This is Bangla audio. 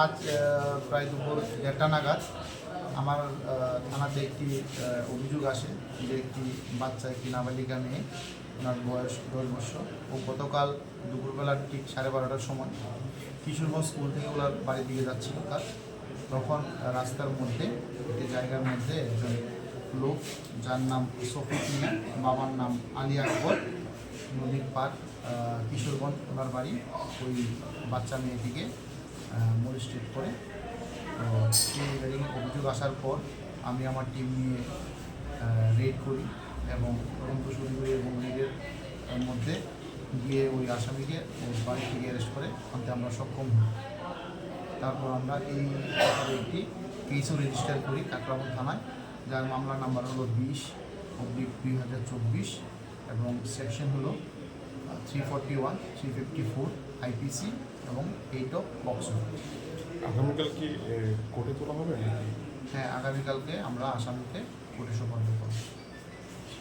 আজ প্রায় দুপুর দেড়টা নাগাদ আমার থানাতে একটি অভিযোগ আসে যে একটি বাচ্চা, একটি নাবালিকা মেয়ে, ওনার বয়স দশ বছর। ও গতকাল দুপুরবেলা ঠিক সাড়ে বারোটার সময় কিশোরগঞ্জ স্কুল থেকে ওনার বাড়ির দিকে যাচ্ছিল তার। তখন রাস্তার মধ্যে, একটি জায়গার মধ্যে একজন লোক যার নাম সফিক মিয়া বাবার নাম আলী আকবর, নদীর পার কিশোরগঞ্জ, ওনার বাড়ি, ওই বাচ্চা মেয়েটিকে মোলিস্টেট করে। তো অভিযোগ আসার পর আমি আমার টিম নিয়ে রেড করি এবং তদন্ত শুরু করি এবং রেডের মধ্যে গিয়ে ওই আসামিকে ওর বাড়ি থেকে অ্যারেস্ট করে আনতে আমরা সক্ষম হই। তারপর আমরা এই একটি কেসও রেজিস্টার করি কাকরাবন থানায়। যার মামলা নাম্বার হলো বিশ অব্লিক দুই হাজার চব্বিশ এবং সেকশন হলো three forty one three fifty four IPC এবং এইট অফ বক্স আগামীকাল কি কোর্টে তোলা হবে হ্যাঁ আগামীকালকে আমরা আসামিকে কোর্টে সোপর্দ করব।